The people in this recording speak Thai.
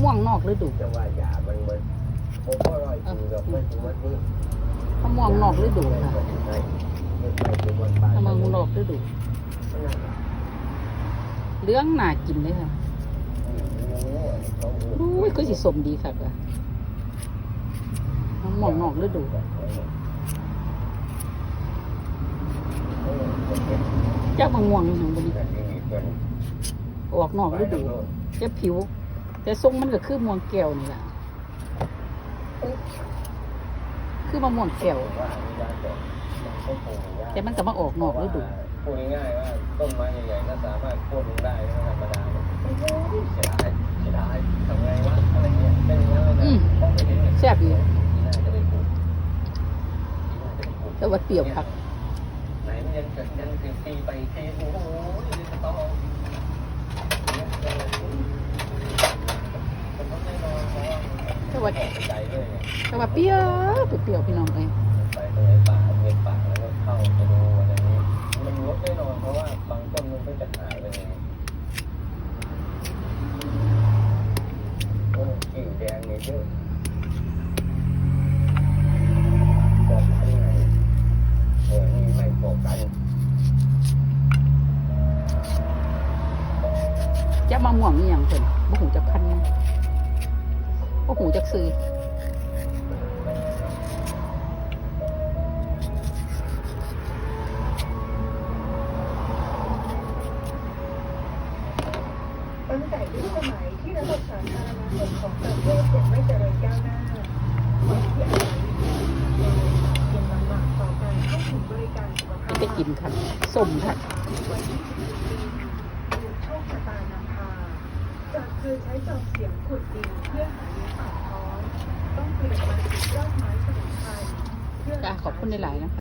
ม่วงนอกฤดูจะว่ายามันเหมือนผมก็ร้อยจริงกับไม่ถึงวันนี้มะม่วงนอกฤดูค่ะไม่ไปถึงวันปลามะม่วงนอกฤดูเหลื้องหนากินเลยค่ะอุ้ยคือสิสมดีค่ะอะมะม่วงนอกฤดูเจ้ามะม่วงนี่หยังบนี่ออกนอกฤดูจะผิว แต่ทรงมันก็คือม่วงแก้วนี่แหละคือมะม่วงแก้วแต่มันก็มาออกนอกฤดูพูดง่ายๆว่าต้นไม้ใหญ่ๆก็สามารถโค่นลงได้ไม่ธรรมดาเสียดายเสียดายทำไงวะอะไรเงี้ยเป็นอย่างนั้นเลยอืนะมต้องไปเห็นเนี่ยแซ่บอยู่น่าจะได้ปลูกน่าจะได้ปลูกแต่ว่าเปรี้ยวคักไหนมันยังเกิดยังคือปีไปปีโอ้โหนี่จะต้องเอาเนี่ยมันต้องแน่นอนเพราะว่า แต่ ว่าใจด้วยไงแต่ว่าเปรี้ยวเปรี้ยวพี่น้องเอ้ยไปตรงไหนป่าเงินป่าแล้วก็เข้าไปดูอะไรนี้มันลดแน่นอนเพราะว่าบางต้นมันก็จะหายไปเลยโอ้กิ่งแดงเนี่ยเยอะบอกข้างในเออนี่ไม่โฟกัสจะมะม่วงนี่ยังเพิ่นบ่หูจักพันธุ์มัน หูจักซื้อตั้งแต่ยุคสมัยที่ระบบสาธารณสุขของประเทศยังไม่เจริญก้าวหน้าคนที่อาศัยอยู่ยังลำบากต่อการเข้าถึงบริการสุขภาพไปกินค่ะส้มค่ะ วันที่14ปีโชคชะตานำพา จากเคยใช้จอบเสียงขุดดินเพื่อหาเลี้ยงปากท้องต้องเปลี่ยนมาติดยอดไม้สมุนไพรเพื่อ จ้าขอบคุณหลายๆนะคะ